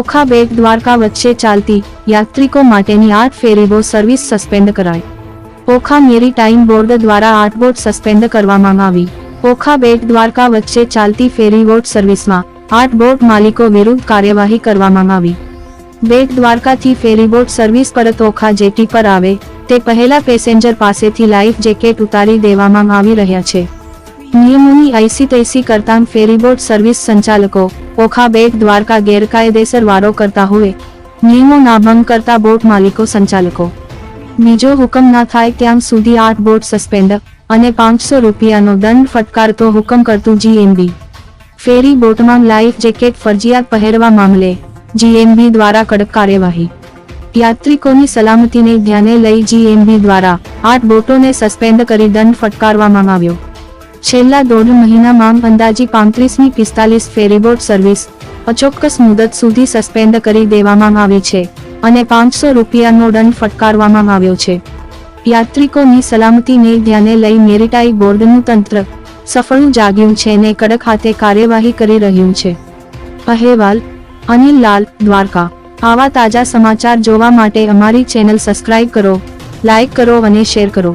ઓખા બેટ દ્વારકા વચ્ચે ચાલતી યાત્રિકો માટેની આઠ ફેરીબો સર્વિસ સસ્પેન્ડ કરાઈ. ઓખા મેરી ટાઈમ બોર્ડ દ્વારા આઠ બોટ સસ્પેન્ડ કરવામાં આવી. ઓખા બેટ દ્વારકા વચ્ચે ચાલતી ફેરી બોટ સર્વિસમાં આઠ બોટ માલિકો વિરુદ્ધ કાર્યવાહી કરવામાં આવી. બેટ દ્વારકાથી ફેરીબોટ સર્વિસ પરત ઓખા જેટી પર આવે, તે પહેલા પેસેન્જર પાસેથી લાઈફ જેકેટ ઉતારી દેવામાં આવી રહ્યા છે. નિયમોની આઈસી તૈસી કરતા ફેરીબોટ સર્વિસ સંચાલકો ઓખા બેટ, દ્વારકા ગેરકાયદેસર વારો કરતા હોય, નિયમો ના ભંગ કરતા બોટ માલિકો, સંચાલકો. બીજો હુકમ ના થાય ત્યાં સુધી આઠ બોટ સસ્પેન્ડ અને પાંચસો રૂપિયાનો દંડ ફટકારતો હુકમ કરતું જીએમબી ફેરી બોટમાં લાઈફ જેકેટ, ફરજિયાત પહેરવા મામલે જીએમબી દ્વારા કડક કાર્યવાહી. યાત્રિકોની સલામતીને ધ્યાને લઈ જીએમબી દ્વારા આઠ બોટોને સસ્પેન્ડ કરી દંડ ફટકારવામાં આવ્યો. છેલ્લા દોઢ મહિનામાં અંદાજી પાંત્રીસમી પિસ્તાલીસ ફેરીબોટ સર્વિસ, અચોક્કસ મુદત સુધી સસ્પેન્ડ કરી દેવામાં આવી છે અને પાંચસો રૂપિયાનો દંડ ફટકારવામાં આવ્યો છે. યાત્રિકોની સલામતીને ધ્યાને લઈ મેરીટાઈ બોર્ડનું તંત્ર સફળ જાગ્યું છે ને કડક હાથે કાર્યવાહી કરી રહ્યું છે. અહેવાલ, અનિલ લાલ, દ્વારકા. આવા તાજા સમાચાર જોવા માટે અમારી ચેનલ સબસ્ક્રાઇબ કરો, લાઇક કરો અને શેર કરો.